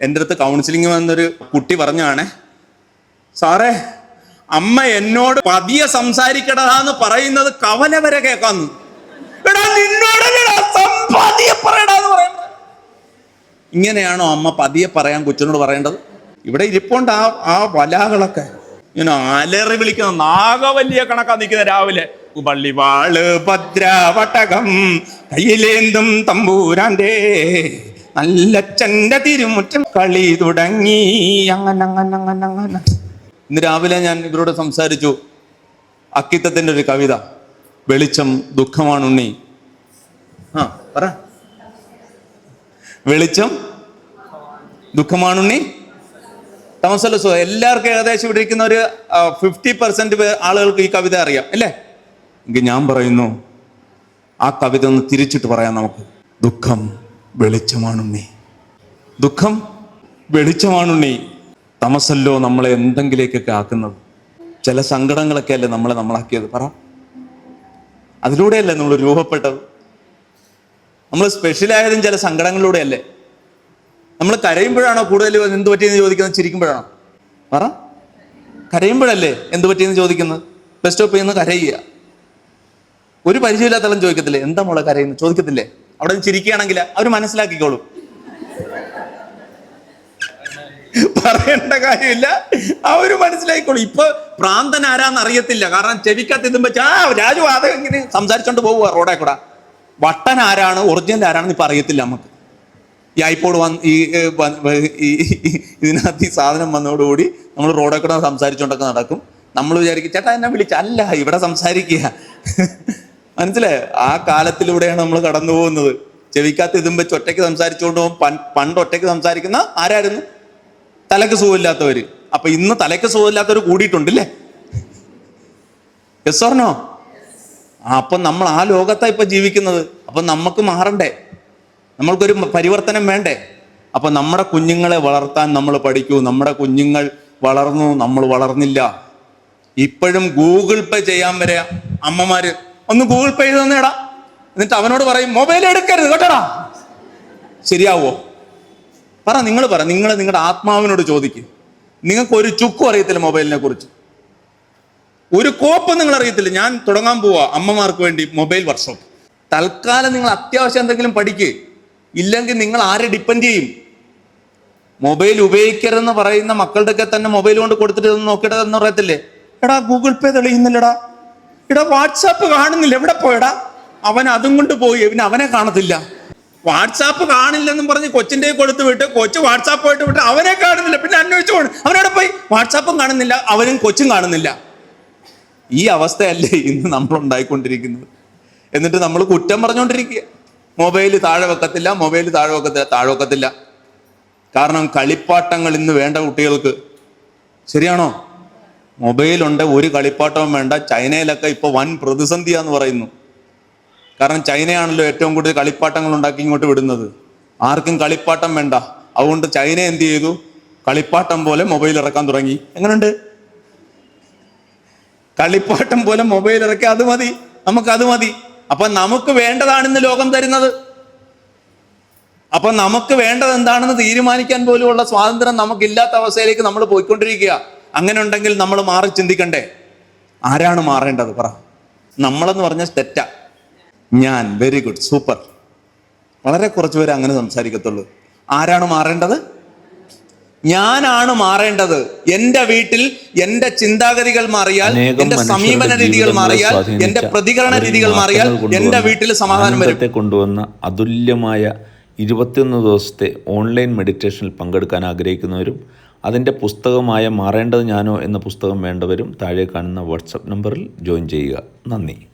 എന്റെ അടുത്ത് കൗൺസിലിംഗ് വന്നൊരു കുട്ടി പറഞ്ഞാണ് സാറേ അമ്മ എന്നോട് പതിയെ സംസാരിക്കടാന്ന് പറയുന്നത് കവല വരെ കേൾക്കാന്ന്. എടാ പറയുന്നത്. ഇങ്ങനെയാണോ അമ്മ പതിയെ പറയാൻ കൊച്ചിനോട് പറയേണ്ടത്? ഇവിടെ ഇരിപ്പുണ്ട് ആ ആ വലാകളൊക്കെ. ഇങ്ങനെ അലറി വിളിക്കുന്ന നാഗവല്ലിയ കണക്കാ നിൽക്കുന്ന രാവിലെ. പള്ളിവാൾ ഭദ്രവട്ടകം കയ്യിലേന്തും തമ്പൂരാന്റെ ചന്റെ തിരുമുറ്റം കളി തുടങ്ങി. അങ്ങനെ അങ്ങനെ അങ്ങനെ അങ്ങനെ ഇന്ന് രാവിലെ ഞാൻ ഇവരോട് സംസാരിച്ചു. അക്കിത്തത്തിന്റെ ഒരു കവിത വെളിച്ചം ദുഃഖമാണ് ഉണ്ണി. ആ പറ. വെളിച്ചം ദുഃഖമാണുണ്ണി തോമസല്ലോ സോ എല്ലാവർക്കും ഏകദേശം ഇവിടെ ഇരിക്കുന്ന ഒരു ഫിഫ്റ്റി പെർസെന്റ് ആളുകൾക്ക് ഈ കവിത അറിയാം അല്ലേ? എങ്കിൽ ഞാൻ പറയുന്നു ആ കവിത ഒന്ന് തിരിച്ചിട്ട് പറയാം നമുക്ക്. ദുഃഖം വെളിച്ചമാണുണ്ണി ദുഃഖം വെളിച്ചമാണുണ്ണി തമസല്ലോ നമ്മളെ എന്തെങ്കിലേക്കൊക്കെ ആക്കുന്നത്. ചില സങ്കടങ്ങളൊക്കെ അല്ലേ നമ്മളെ നമ്മളാക്കിയത്. പറ. അതിലൂടെയല്ലേ നമ്മൾ രൂപപ്പെട്ടത്. നമ്മൾ സ്പെഷ്യലായതും ചില സങ്കടങ്ങളിലൂടെയല്ലേ. നമ്മൾ കരയുമ്പോഴാണോ കൂടുതൽ എന്ത് പറ്റിയെന്ന് ചോദിക്കുന്നത്? ചിരിക്കുമ്പോഴാണോ? പറ. കരയുമ്പോഴല്ലേ എന്ത് പറ്റിയെന്ന് ചോദിക്കുന്നത്? ബസ് സ്റ്റോപ്പിൽ നിന്ന് കരയുക. ഒരു പരിചയമില്ലാത്തളം ചോദിക്കത്തില്ലേ? എന്താ മോളെ കരയുന്നത്? ചോദിക്കത്തില്ലേ? അവിടെ നിന്ന് ചിരിക്കുകയാണെങ്കിൽ അവർ മനസ്സിലാക്കിക്കോളും. പറയേണ്ട കാര്യമില്ല. അവർ മനസ്സിലാക്കിക്കോളും. ഇപ്പൊ പ്രാന്തൻ ആരാന്ന് അറിയത്തില്ല. കാരണം ചെവിക്കത്ത് ഇതുമ്പോ ആ രാജു അത് ഇങ്ങനെ സംസാരിച്ചോണ്ട് പോവുക റോഡേ കൂടെ. വട്ടൻ ആരാണ് ഒറിജിനൽ ആരാണെന്ന് ഇപ്പൊ അറിയത്തില്ല നമുക്ക്. ഈ ഐപോഡ് വന്ന് ഈ ഇതിനകത്ത് ഈ സാധനം വന്നതോടുകൂടി നമ്മൾ റോഡിൽ കൂടെ നടക്കും. നമ്മൾ വിചാരിക്കും ചേട്ടാ എന്നെ വിളിച്ച അല്ല ഇവിടെ സംസാരിക്കുക. മനസ്സിലായോ? ആ കാലത്തിലൂടെയാണ് നമ്മൾ കടന്നു പോകുന്നത്. ചെവിക്കാത്ത ഇതും വെച്ച് ഒറ്റയ്ക്ക് സംസാരിച്ചുകൊണ്ട് പോകും. പണ്ട് ഒറ്റയ്ക്ക് സംസാരിക്കുന്ന ആരായിരുന്നു? തലക്ക് സുഖമില്ലാത്തവര്. അപ്പൊ ഇന്ന് തലയ്ക്ക് സുഖമില്ലാത്തവർ കൂടിയിട്ടുണ്ടല്ലേ? യെസ് ആ അപ്പൊ നമ്മൾ ആ ലോകത്താ ഇപ്പൊ ജീവിക്കുന്നത്. അപ്പൊ നമുക്ക് മാറണ്ടേ? നമ്മൾക്കൊരു പരിവർത്തനം വേണ്ടേ? അപ്പൊ നമ്മുടെ കുഞ്ഞുങ്ങളെ വളർത്താൻ നമ്മൾ പഠിക്കൂ. നമ്മുടെ കുഞ്ഞുങ്ങൾ വളർന്നു നമ്മൾ വളർന്നില്ല. ഇപ്പോഴും ഗൂഗിൾ പേ ചെയ്യാൻ വരെ അമ്മമാര് ഒന്ന് ഗൂഗിൾ പേ ചെയ്ത് തന്നേടാ. എന്നിട്ട് അവനോട് പറയും മൊബൈൽ എടുക്കരുത് കേട്ടടാ. ശരിയാവോ? പറ നിങ്ങൾ പറ നിങ്ങൾ നിങ്ങളുടെ ആത്മാവിനോട് ചോദിക്കും. നിങ്ങൾക്ക് ഒരു ചുക്കും അറിയത്തില്ല മൊബൈലിനെ കുറിച്ച്. ഒരു കോപ്പ് നിങ്ങൾ അറിയത്തില്ല. ഞാൻ തുടങ്ങാൻ പോവാ അമ്മമാർക്ക് വേണ്ടി മൊബൈൽ വർക്ക്ഷോപ്പ്. തൽക്കാലം നിങ്ങൾ അത്യാവശ്യം എന്തെങ്കിലും പഠിക്ക്. ഇല്ലെങ്കിൽ നിങ്ങൾ ആരെ ഡിപ്പെൻഡ് ചെയ്യും? മൊബൈൽ ഉപയോഗിക്കരുതെന്ന് പറയുന്ന മക്കളുടെ തന്നെ മൊബൈൽ കൊണ്ട് കൊടുത്തിട്ട് നോക്കിയിട്ട് എന്ന് പറയത്തില്ലേ എടാ ഗൂഗിൾ പേ തെളിയുന്നില്ലടാ. എടാ വാട്സാപ്പ് കാണുന്നില്ല. എവിടെ പോയടാ? അവൻ അതും കൊണ്ട് പോയി. പിന്നെ അവനെ കാണത്തില്ല. വാട്സാപ്പ് കാണില്ലെന്നും പറഞ്ഞ് കൊച്ചിന്റെ കൊടുത്ത് വിട്ട് കൊച്ച് വാട്സാപ്പ് പോയിട്ട് വിട്ട് അവനെ കാണുന്നില്ല. പിന്നെ അന്വേഷിച്ചു പോകണം അവനവിടെ പോയി? വാട്സാപ്പും കാണുന്നില്ല. അവനും കൊച്ചും കാണുന്നില്ല. ഈ അവസ്ഥയല്ലേ ഇന്ന് നമ്മൾ ഉണ്ടായിക്കൊണ്ടിരിക്കുന്നത്. എന്നിട്ട് നമ്മൾ കുറ്റം പറഞ്ഞുകൊണ്ടിരിക്കുക മൊബൈൽ താഴെ വെക്കത്തില്ല മൊബൈൽ താഴെ വെക്കത്തില്ല താഴെ വെക്കത്തില്ല. കാരണം കളിപ്പാട്ടങ്ങൾ ഇന്ന് വേണ്ട കുട്ടികൾക്ക്. ശരിയാണോ? മൊബൈലുണ്ട് ഒരു കളിപ്പാട്ടവും വേണ്ട. ചൈനയിലൊക്കെ ഇപ്പൊ വൻ പ്രതിസന്ധിയാന്ന് പറയുന്നു. കാരണം ചൈനയാണല്ലോ ഏറ്റവും കൂടുതൽ കളിപ്പാട്ടങ്ങൾ ഉണ്ടാക്കി ഇങ്ങോട്ട് വിടുന്നത്. ആർക്കും കളിപ്പാട്ടം വേണ്ട. അതുകൊണ്ട് ചൈന എന്ത് ചെയ്തു? കളിപ്പാട്ടം പോലെ മൊബൈൽ ഇറക്കാൻ തുടങ്ങി. എങ്ങനെയുണ്ട് കളിപ്പാട്ടം പോലെ മൊബൈൽ ഇറക്കി അത് മതി. നമുക്ക് അത് മതി. അപ്പൊ നമുക്ക് വേണ്ടതാണ് ഇന്ന് ലോകം തരുന്നത്. അപ്പൊ നമുക്ക് വേണ്ടത് എന്താണെന്ന് തീരുമാനിക്കാൻ പോലുമുള്ള സ്വാതന്ത്ര്യം നമുക്കില്ലാത്ത അവസ്ഥയിലേക്ക് നമ്മൾ പോയിക്കൊണ്ടിരിക്കുക അങ്ങനെ ഉണ്ടെങ്കിൽ നമ്മൾ മാറി ചിന്തിക്കണ്ടേ? ആരാണ് മാറേണ്ടത്? പറ. നമ്മളെന്ന് പറഞ്ഞ തെറ്റ. ഞാൻ വെരി ഗുഡ് സൂപ്പർ വളരെ കുറച്ച് പേര് അങ്ങനെ സംസാരിക്കത്തുള്ളൂ. ആരാണ് മാറേണ്ടത്? ഞാനാണ് മാറേണ്ടത്. എന്റെ വീട്ടിൽ എന്റെ ചിന്താഗതികൾ മാറിയാൽ എന്റെ സമീപന രീതികൾ മാറിയാൽ എന്റെ പ്രതികരണ രീതികൾ മാറിയാൽ എന്റെ വീട്ടിൽ സമാധാനം വരും. കൊണ്ടുവന്ന അതുല്യമായ ഇരുപത്തിയൊന്ന് ദിവസത്തെ ഓൺലൈൻ മെഡിറ്റേഷനിൽ പങ്കെടുക്കാൻ ആഗ്രഹിക്കുന്നവരും അതിന്റെ പുസ്തകമായ മാറേണ്ടത് ഞാനോ എന്ന പുസ്തകം വേണ്ടവരും താഴെ കാണുന്ന വാട്സപ്പ് നമ്പറിൽ ജോയിൻ ചെയ്യുക. നന്ദി.